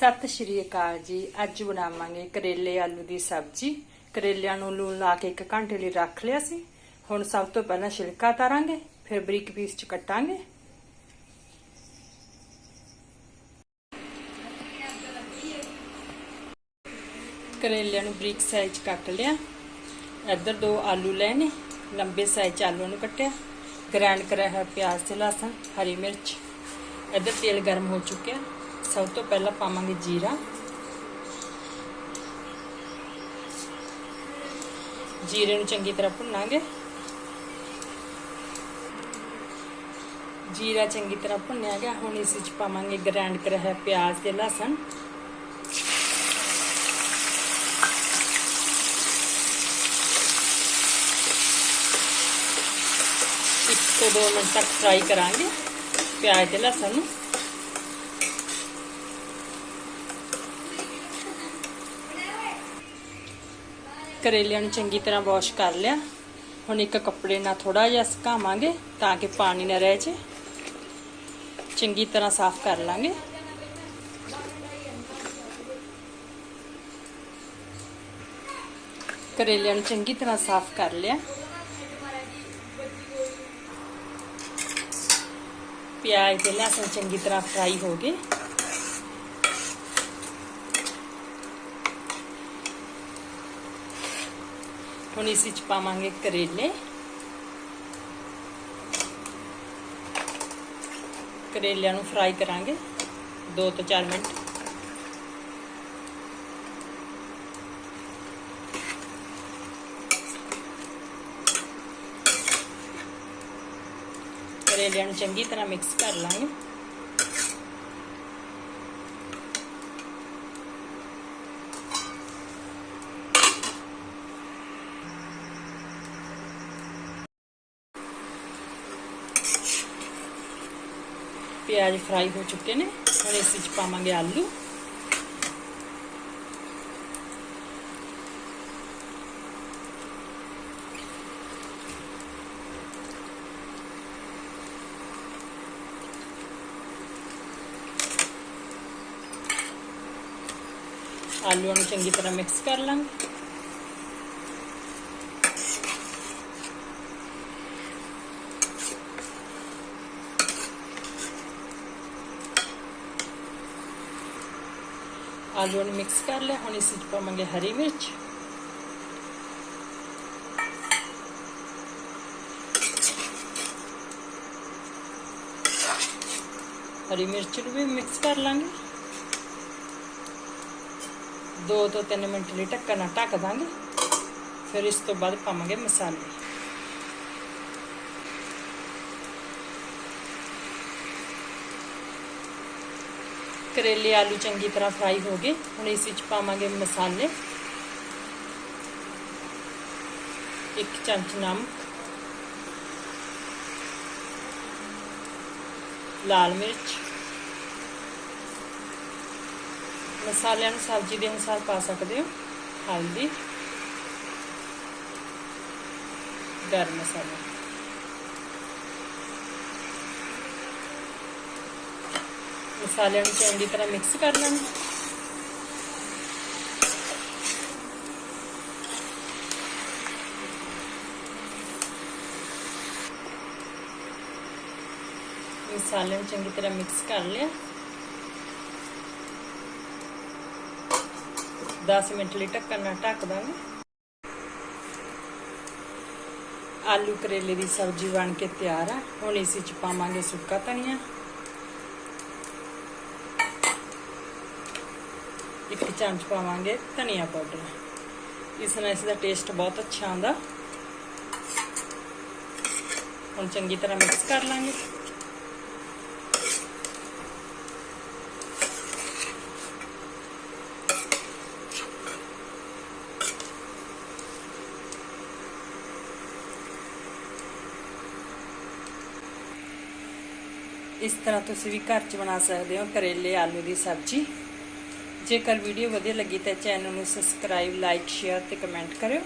ਸਤਿ ਸ਼੍ਰੀ ਅਕਾਲ ਜੀ। ਅੱਜ ਬਣਾਵਾਂਗੇ ਕਰੇਲੇ ਆਲੂ ਦੀ ਸਬਜ਼ੀ। ਕਰੇਲਿਆਂ ਨੂੰ ਲੂਣ ਲਾ ਕੇ 1 ਘੰਟੇ ਲਈ ਰੱਖ ਲਿਆ ਸੀ। ਹੁਣ ਸਭ ਤੋਂ ਪਹਿਲਾਂ ਛਿਲਕਾ ਤਾਰਾਂਗੇ, ਫਿਰ ਬਰੀਕ ਪੀਸ ਚ ਕੱਟਾਂਗੇ। ਕਰੇਲਿਆਂ ਨੂੰ ਬਰੀਕ ਸਾਈਜ਼ ਕੱਟ ਲਿਆ। ਇੱਧਰ ਦੋ ਆਲੂ ਲਏ ਨੇ ਲੰਬੇ ਸਾਈਜ਼ ਚ ਆਲੂ ਨੂੰ ਕੱਟਿਆ। ਗ੍ਰਾਈਂਡ ਕਰਿਆ ਹੈ ਪਿਆਜ਼ ਤੇ ਲਸਣ, ਹਰੀ ਮਿਰਚ। ਇੱਧਰ ਤੇਲ ਗਰਮ ਹੋ ਚੁੱਕਿਆ। ਸਭ ਤੋਂ ਪਹਿਲਾਂ ਪਾਵਾਂਗੇ ਜੀਰਾ ਜੀਰੇ ਨੂੰ ਚੰਗੀ ਤਰ੍ਹਾਂ ਭੁੰਨਾਂਗੇ ਜੀਰਾ ਚੰਗੀ ਤਰ੍ਹਾਂ ਭੁੰਨਿਆ ਗਿਆ ਹੁਣ ਇਸ ਵਿੱਚ ਪਾਵਾਂਗੇ ਗ੍ਰਾਈਂਡ ਕਰਿਆ ਹੈ ਪਿਆਜ਼ ਤੇ ਲਸਣ ਇੱਕ ਤੋਂ ਦੋ ਮਿੰਟ ਤੱਕ ਫਰਾਈ ਕਰਾਂਗੇ ਪਿਆਜ਼ ਤੇ ਲਸਣ ਨੂੰ ਕਰੇਲਿਆਂ ਨੂੰ ਚੰਗੀ ਤਰ੍ਹਾਂ ਵਾਸ਼ ਕਰ ਲਿਆ ਹੁਣ ਇੱਕ ਕੱਪੜੇ ਨਾਲ ਥੋੜਾ ਜਿਹਾ ਸੁਕਾਵਾਂਗੇ ਤਾਂ ਕਿ ਪਾਣੀ ਨਾ ਰਹਿ ਜੇ ਚੰਗੀ ਤਰ੍ਹਾਂ ਸਾਫ਼ ਕਰ ਲਾਂਗੇ ਕਰੇਲਿਆਂ ਨੂੰ ਚੰਗੀ ਤਰ੍ਹਾਂ ਸਾਫ਼ ਕਰ ਲਿਆ ਪਿਆਜ਼ ਤੇ ਲਸਣ ਚੰਗੀ ਤਰ੍ਹਾਂ ਫਰਾਈ ਹੋ ਗਏ ਹੁਣ ਇਸ ਵਿੱਚ ਪਾਵਾਂਗੇ ਕਰੇਲੇ ਕਰੇਲਿਆਂ ਨੂੰ ਫਰਾਈ ਕਰਾਂਗੇ 2 ਤੋਂ 4 ਮਿੰਟ ਕਰੇਲਿਆਂ ਨੂੰ ਚੰਗੀ ਤਰ੍ਹਾਂ ਮਿਕਸ ਕਰ ਲਾਂਗੇ ਪਿਆਜ਼ ਫਰਾਈ ਹੋ ਚੁੱਕੇ ਨੇ, ਹੁਣ ਇਸ ਵਿੱਚ ਪਾਵਾਂਗੇ ਆਲੂ। ਆਲੂਆਂ ਨੂੰ ਚੰਗੀ ਤਰ੍ਹਾਂ ਮਿਕਸ ਕਰ ਲਾਂਗੇ। ਆਲੂਆਂ ਨੂੰ ਮਿਕਸ ਕਰ ਲਿਆ, ਹੁਣ ਇਸ ਵਿੱਚ ਪਾਵਾਂਗੇ ਹਰੀ ਮਿਰਚ। ਹਰੀ ਮਿਰਚ ਨੂੰ ਵੀ ਮਿਕਸ ਕਰ ਲਾਂਗੇ। 2 ਤੋਂ 3 ਮਿੰਟ ਲਈ ਢੱਕਣ ਨਾਲ ਢੱਕ ਦਾਂਗੇ। ਫਿਰ ਇਸ ਤੋਂ ਬਾਅਦ ਪਾਵਾਂਗੇ ਮਸਾਲੇ। ਕਰੇਲੇ ਆਲੂ ਚੰਗੀ ਤਰ੍ਹਾਂ ਫਰਾਈ ਹੋ ਗਏ ਹੁਣ ਇਸ ਵਿੱਚ ਪਾਵਾਂਗੇ ਮਸਾਲੇ ਇੱਕ ਚਮਚ ਨਮਕ ਲਾਲ ਮਿਰਚ ਮਸਾਲਿਆਂ ਨੂੰ ਸਬਜ਼ੀ ਦੇ ਅਨੁਸਾਰ ਪਾ ਸਕਦੇ ਹੋ ਹਲਦੀ ਗਰਮ ਮਸਾਲਾ ਮਸਾਲਿਆਂ ਨੂੰ ਚੰਗੀ ਤਰ੍ਹਾਂ ਮਿਕਸ ਕਰ ਲੈਣਾ। ਮਸਾਲੇ ਨੂੰ ਚੰਗੀ ਤਰ੍ਹਾਂ ਮਿਕਸ ਕਰ ਲਿਆ। 10 ਮਿੰਟ ਲਈ ਢੱਕਣ ਨਾਲ ਢੱਕ ਦਾਂਗੇ। ਆਲੂ ਕਰੇਲੇ ਦੀ ਸਬਜ਼ੀ ਬਣ ਕੇ ਤਿਆਰ ਆ। ਹੁਣ ਇਸ ਵਿੱਚ ਪਾਵਾਂਗੇ ਸੁੱਕਾ ਧਨੀਆ। ਇੱਕ ਚਮਚ ਪਾਵਾਂਗੇ ਧਨੀਆ ਪਾਊਡਰ ਇਸ ਨਾਲ ਇਸ ਦਾ ਟੇਸਟ ਬਹੁਤ ਅੱਛਾ ਆਉਂਦਾ ਹੁਣ ਚੰਗੀ ਤਰ੍ਹਾਂ ਮਿਕਸ ਕਰ ਲਾਂਗੇ ਇਸ ਤਰ੍ਹਾਂ ਤੁਸੀਂ ਵੀ ਘਰ 'ਚ ਬਣਾ ਸਕਦੇ ਹੋ ਕਰੇਲੇ ਆਲੂ ਦੀ ਸਬਜ਼ੀ ਜੇਕਰ ਵੀਡੀਓ ਵਧੀਆ ਲੱਗੀ ਤਾਂ ਚੈਨਲ ਨੂੰ ਸਬਸਕ੍ਰਾਈਬ ਲਾਈਕ ਸ਼ੇਅਰ ਤੇ ਕਮੈਂਟ ਕਰਿਓ।